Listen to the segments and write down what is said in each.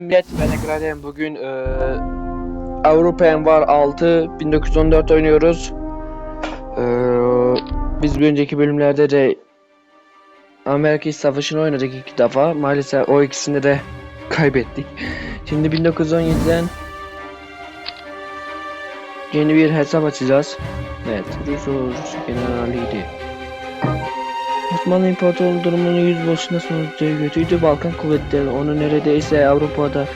Millet ben Ekrem. Bugün eee Avrupa var 6 1914 oynuyoruz. Eee biz bir önceki bölümlerde de Amerika İç Savaşı'nı oynadık iki defa. Maalesef o ikisini de kaybettik. Şimdi 1917'den yeni bir hesap açacağız. Evet, Rus ordusu generaliydi. Osmanlı İmparatorluğu durumunu yüz başına sonucu kötüydü. Balkan kuvvetleri onu neredeyse Avrupa'da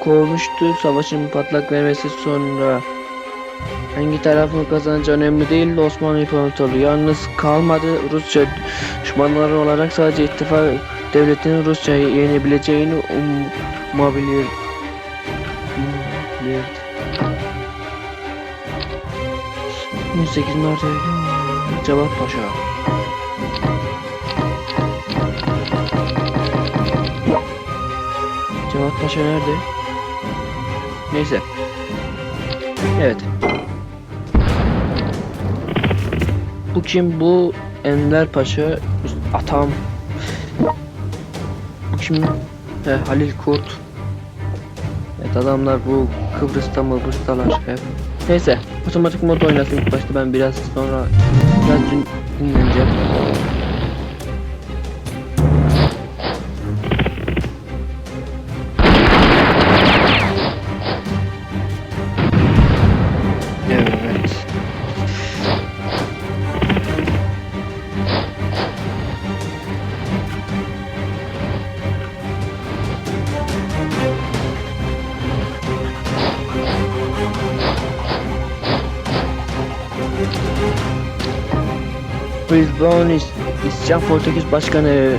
kovmuştu. Savaşın patlak vermesi sonra hangi tarafın kazanacağı önemli değildi. Osmanlı İmparatorluğu yalnız kalmadı. Rusya düşmanları olarak sadece ittifak devletinin Rusya'yı yenebileceğini umabilir. umabilirdi. 18 Mart Cevat Paşa. Cevat Paşa nerede? Neyse. Evet. Bu kim? Bu Enver Paşa. Atam. Bu kim? He, Halil Kurt. Evet adamlar bu Kıbrıs'ta mı Kıbrıs'talar hep. Neyse otomatik mod oynasın ilk başta ben biraz sonra biraz din- dinleneceğim. Lisbon is, İsyan Portekiz Başkanı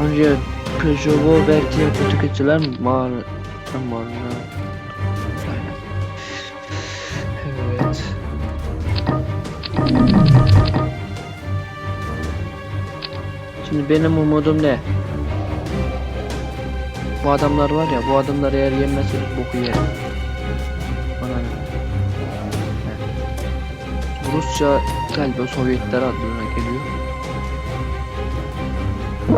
Andrea Peugeot ve diğer Portekizciler mal malına Evet. Şimdi benim umudum ne? Bu adamlar var ya, bu adamlar eğer yenmezse biz boku? Heh. Rusça galiba Sovyetler adına geliyor. Dur.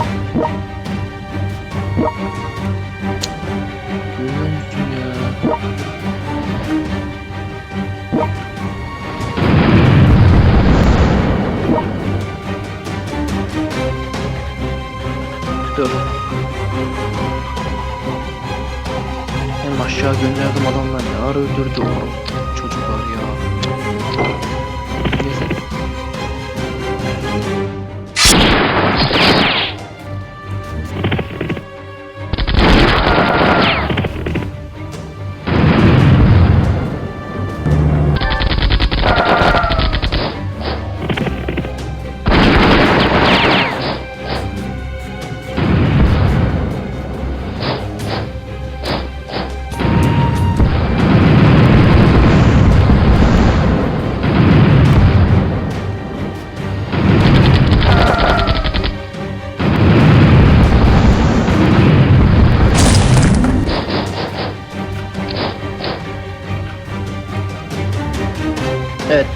Hem aşağı gönderdim adamlar ne öldürdü o çocuklar ya.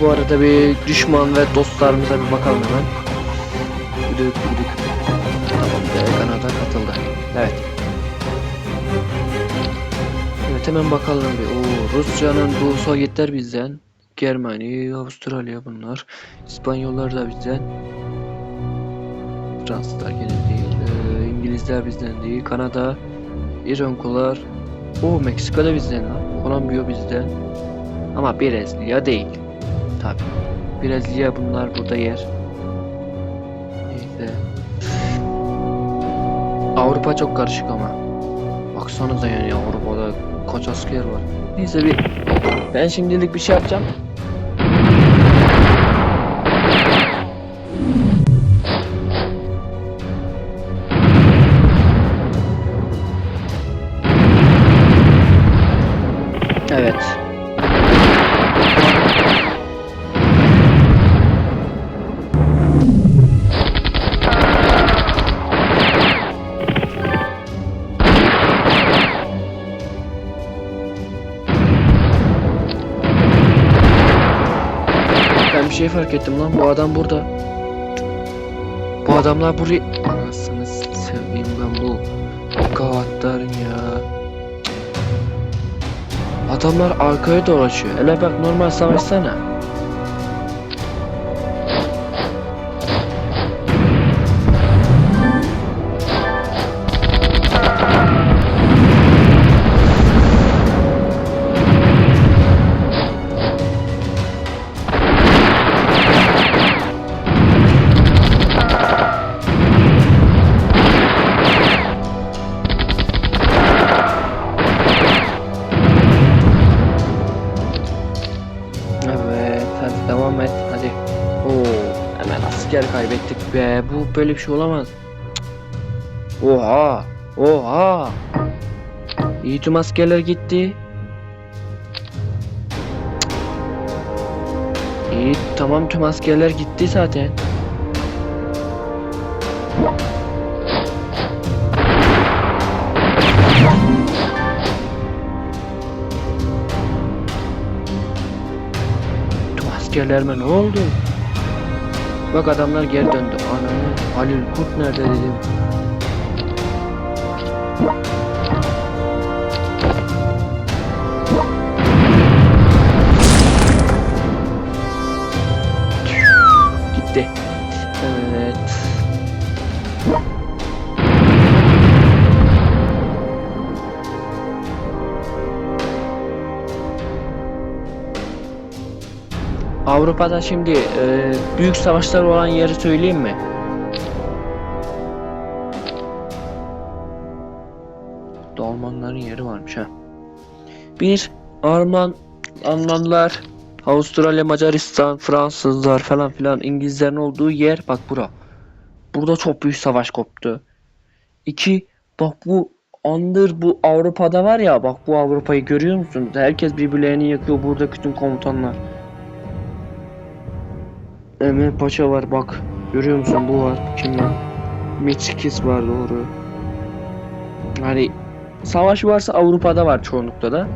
Bu arada bir düşman ve dostlarımıza bir bakalım hemen. Güdük güdük. Tamam Kanada katıldı. Evet. Evet hemen bakalım bir. Oo, Rusya'nın bu Sovyetler bizden. Germanya, Avustralya bunlar. İspanyollar da bizden. Fransızlar gene değil. Ee, İngilizler bizden değil. Kanada, İrankular. O Meksika da bizden. Kolombiya bizden. Ama Brezilya değil. Tabi. Brezilya bunlar burada yer. Neyse. Avrupa çok karışık ama. Baksanıza yani Avrupa'da kaç asker var. Neyse bir ben şimdilik bir şey yapacağım. Evet. şey fark ettim lan. Bu adam burada. Bu adamlar buraya... Anasını seveyim ben bu. Gavatların ya. Adamlar arkaya dolaşıyor. Ele bak normal savaşsana. Kaybettik be. Bu böyle bir şey olamaz. Oha. Oha. İyi tüm askerler gitti. İyi tamam tüm askerler gitti zaten. Tüm askerlerime ne oldu? Bak adamlar geri döndü. Ananı Halil Kurt nerede dedim. Avrupa'da şimdi e, büyük savaşlar olan yeri söyleyeyim mi? Burada Almanların yeri varmış ha. Bir Alman Almanlar, Avustralya, Macaristan, Fransızlar falan filan İngilizlerin olduğu yer bak bura. Burada çok büyük savaş koptu. İki bak bu andır bu Avrupa'da var ya bak bu Avrupa'yı görüyor musun? Herkes birbirlerini yakıyor buradaki tüm komutanlar. Emre Paşa var bak. Görüyor musun bu var. Kim lan? Miçkis var doğru. Hani savaş varsa Avrupa'da var çoğunlukla da.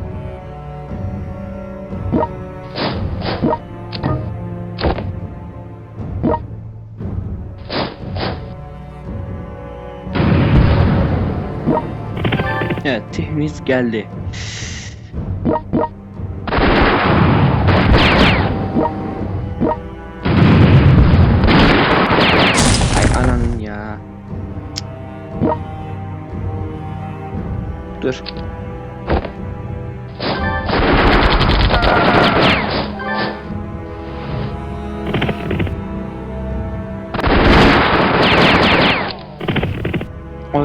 Evet, temiz geldi.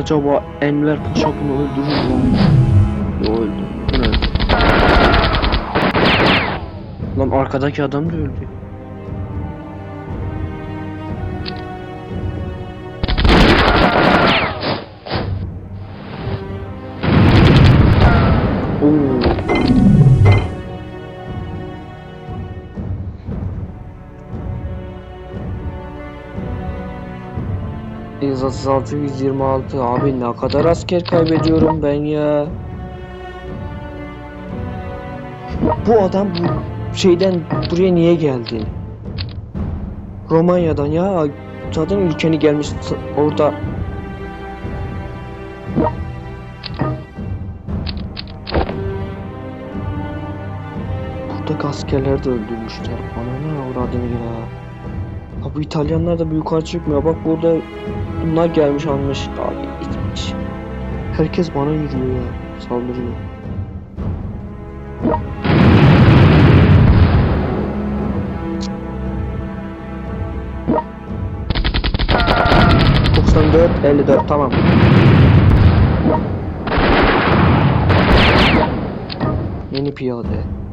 Acaba Enver Paşa bunu öldürür mü? Yo öldü. Lan arkadaki adam da öldü. %36 126 abi ne kadar asker kaybediyorum ben ya. Bu adam bu şeyden buraya niye geldi? Romanya'dan ya zaten ülkeni gelmiş orada Buradaki askerleri de öldürmüşler. Bana ne uğradığını ya. Bu İtalyanlar da bir yukarı çıkmıyor. Bak burada bunlar gelmiş almış. Abi itmiş. Herkes bana yürüyor ya. Saldırıyor. ...94, 54 tamam. Yeni piyade.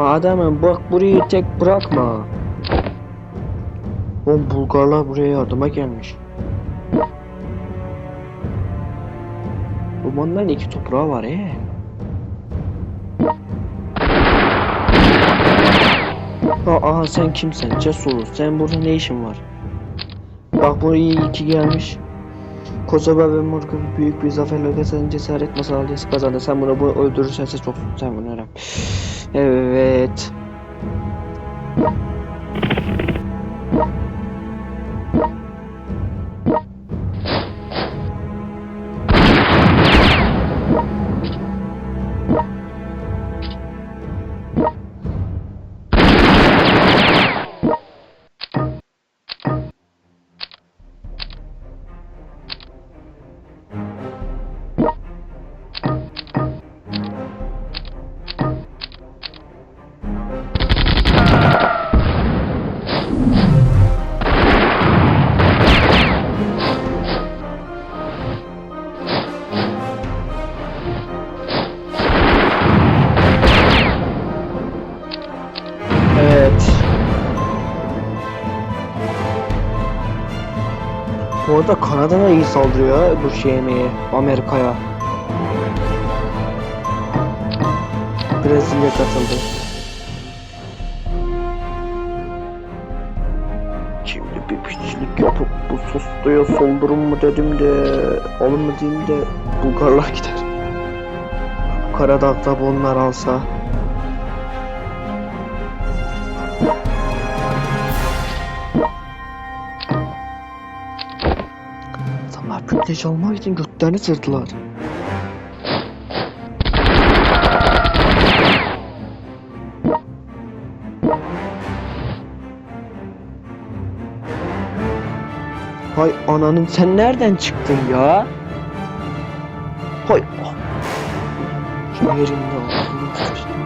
Ama adamım bak burayı tek bırakma. Oğlum Bulgarlar buraya yardıma gelmiş. Romanların iki toprağı var ee. Ha, aha sen kimsin? Cesur. Sen burada ne işin var? Bak buraya iki gelmiş. Kosova ve Morgan büyük bir zaferle kazanınca cesaret masalesi kazandı. Sen bunu bu öldürürsen çok sevinirim. Evet. Arada Kanada da iyi saldırıyor bu şeye Amerika'ya. Brezilya katıldı. Şimdi bir piçlik yapıp bu sosluya soldurun mu dedim de alın mı diyeyim de Bulgarlar gider. Karadağ'da bunlar alsa. Büyüleyici almak için götlerini sırdılar. Hay ananın sen nereden çıktın ya? Hay ah. Şu yerinde ağzını sıçtım.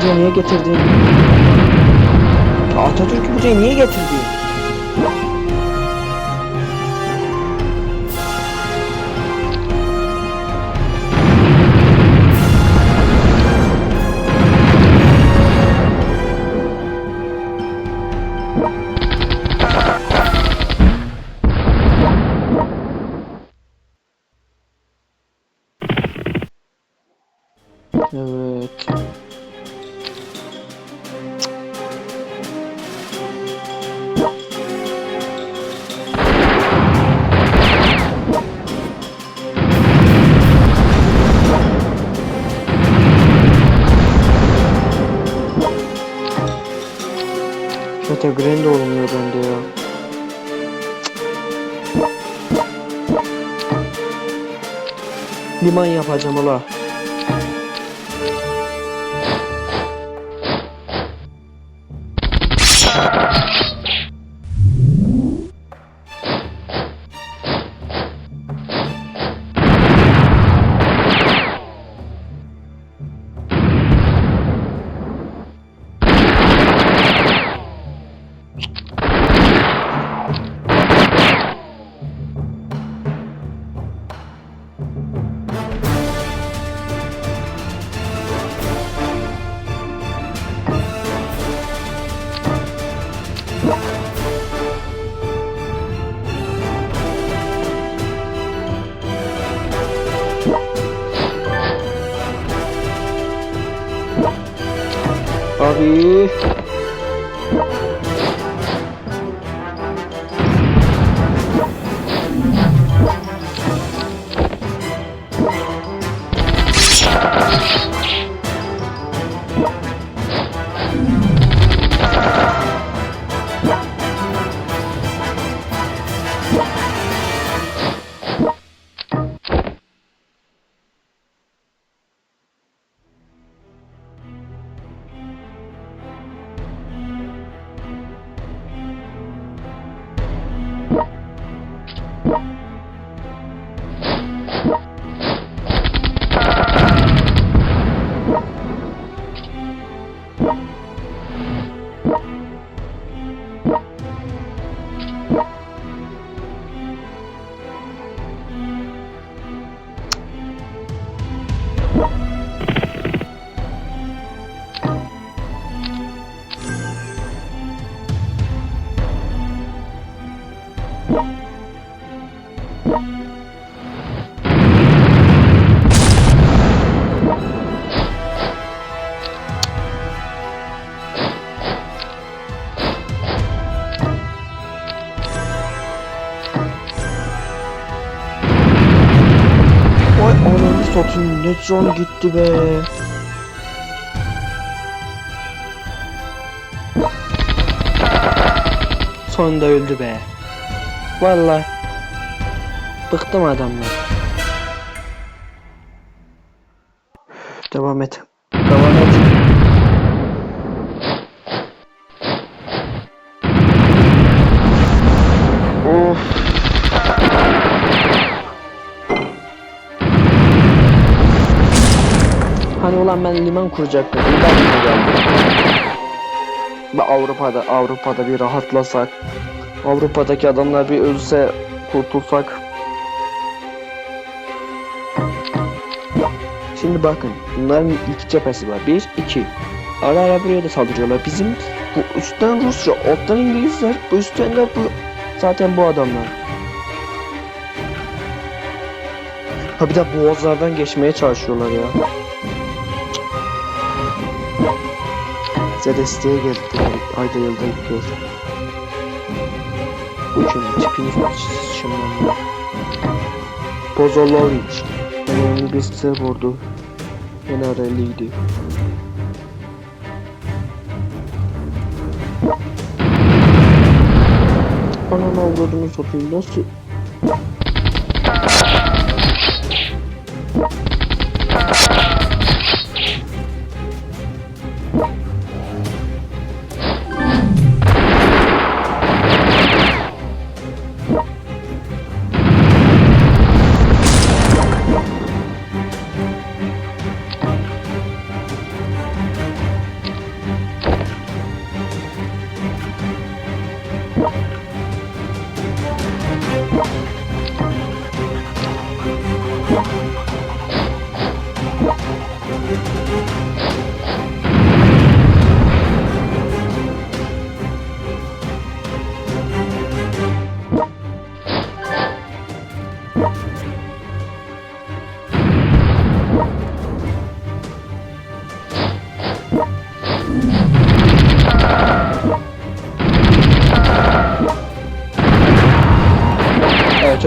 Buraya niye getirdin? Atatürk'ü buraya niye getirdin? Liman yapacağım can gitti be. Sonunda öldü be. Vallahi bıktım adamlar. Devam et. Ulan ben liman kuracaktım. Ben mi geldim? Ve Avrupa'da Avrupa'da bir rahatlasak. Avrupa'daki adamlar bir ölse kurtulsak. Şimdi bakın bunların iki cephesi var. Bir, iki. Ara ara buraya da saldırıyorlar. Bizim bu üstten Rusya, alttan İngilizler, üstten de bu zaten bu adamlar. Ha bir de boğazlardan geçmeye çalışıyorlar ya. Bize desteğe geldi. Ayda yılda gidiyor. Bu kim? Tipini şımlandı. Bozolovic. Önemli bir size vurdu. Generaliydi. Ananı avradını satayım nasıl?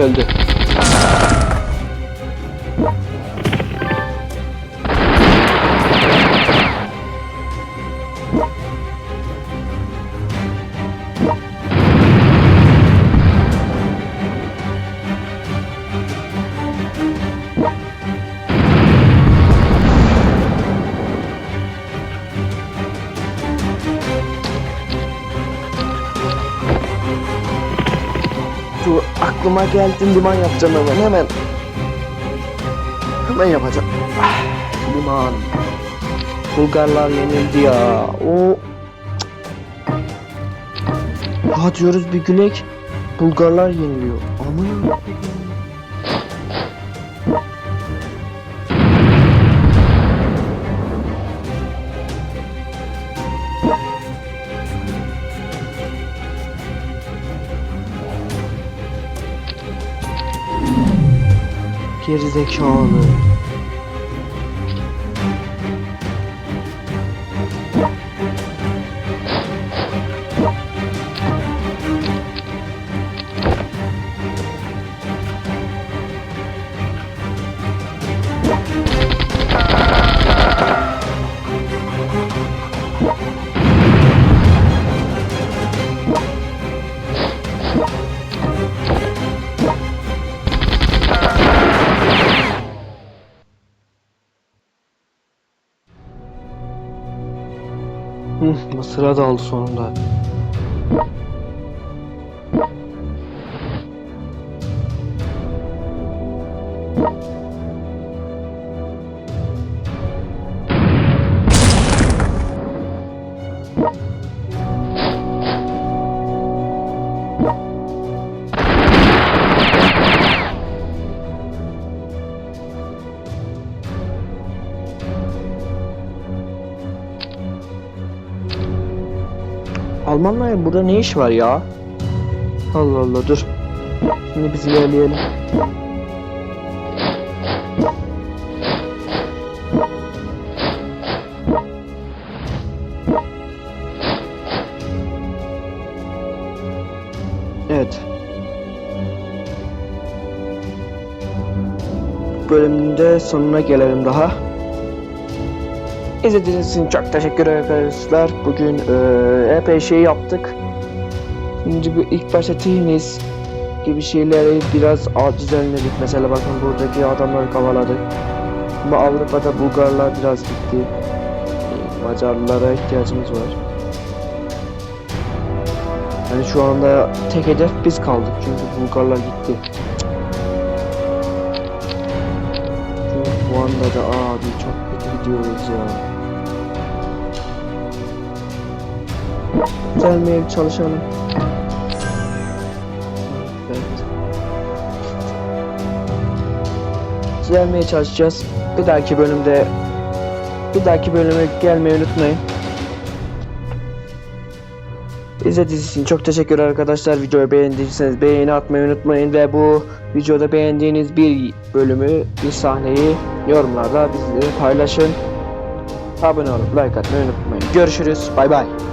Öldü. Aklıma geldi liman yapacağım hemen hemen. Hemen yapacağım. Ah, liman. Bulgarlar yenildi ya. O Ha diyoruz bir günek Bulgarlar yeniliyor. Aman Gerizekalı. Hı, Mısır'a daldı sonunda. Almanların burada ne iş var ya? Allah Allah dur. Şimdi biz ilerleyelim. Evet. Bölümde sonuna gelelim daha. İzlediğiniz için çok teşekkür ederim arkadaşlar. Bugün eee, epey şey yaptık. Şimdi bu ilk başta Tihnis gibi şeyleri biraz az düzenledik. Mesela bakın buradaki adamları kavaladık. Ama Avrupa'da Bulgarlar biraz gitti. Macarlara ihtiyacımız var. Yani şu anda tek hedef biz kaldık çünkü Bulgarlar gitti. Çünkü bu anda da abi çok gidiyoruz ya. Düzelmeye çalışalım. Evet. Düzelmeye çalışacağız. Bir dahaki bölümde bir dahaki bölüme gelmeyi unutmayın. İzlediğiniz için çok teşekkür arkadaşlar. Videoyu beğendiyseniz beğeni atmayı unutmayın ve bu videoda beğendiğiniz bir bölümü, bir sahneyi yorumlarda bizle paylaşın. Abone olup like atmayı unutmayın. Görüşürüz. Bay bay.